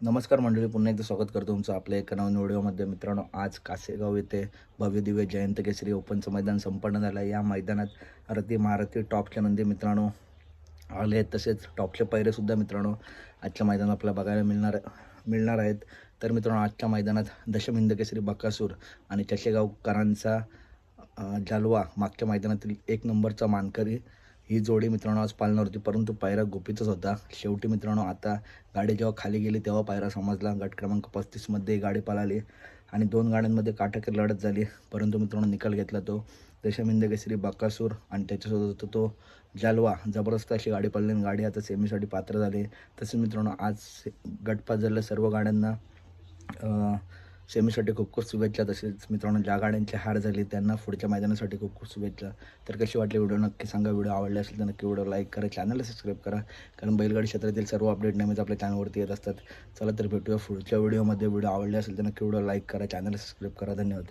नमस्कार मंडळी पुन्हा एकदा स्वागत करतो तुमचं आपल्या एका नवीन व्हिडिओमध्ये मित्रांनो आज कासेगाव येथे भव्य दिव्य जयंत केसरी ओपनचं मैदान संपन्न झालं. आहे या मैदानात रती महारथी टॉपच्या नंदी मित्रांनो आले. आहेत तसेच टॉपचे पैरेसुद्धा मित्रांनो आजच्या मैदानात आपल्याला बघायला मिळणार मिळणार आहेत. तर मित्रांनो आजच्या मैदानात दशमिंद केसरी बकासूर आणि चशेगावकरांचा जालवा मागच्या मैदानातील एक नंबरचा मानकरी ही जोडी मित्रांनो आज पालणार होती परंतु पायरा गोपीतच होता. शेवटी मित्रांनो आता गाडी जेव्हा खाली गेली तेव्हा पायरा समजला. गट क्रमांक पस्तीसमध्ये गाडी पळाली आणि दोन गाड्यांमध्ये काटाकीर लढत झाली. परंतु मित्रांनो निकाल घेतला तो दशमिंद केसरी बकासूर आणि त्याच्यासोबत होता तो जालवा. जबरदस्त अशी गाडी पडली आणि गाडी आता सेमीसाठी पात्र झाली. तसेच मित्रांनो आज गटपात झालेल्या सर्व गाड्यांना सेमीसाठी खूप खूप शुभेच्छा. तसेच मित्रांनो ज्या गाड्यांची हार झाली त्यांना पुढच्या मैदानासाठी खूप खूप शुभेच्छा. तर कशी वाटली व्हिडिओ नक्की सांगा. व्हिडिओ आवडले असेल तर नक्की व्हिडिओ लाईक करा. चॅनलला सबस्क्राईब करा. कारण बैलगाडी क्षेत्रातील सर्व अपडेट नेहमीच आपल्या चॅनलवरती येत असतात. चला तर भेटूया पुढच्या व्हिडिओमध्ये. व्हिडिओ आवडले असेल तर नक्की व्हिडिओ लाईक करा. चॅनलला सबस्क्राईब करा. धन्यवाद.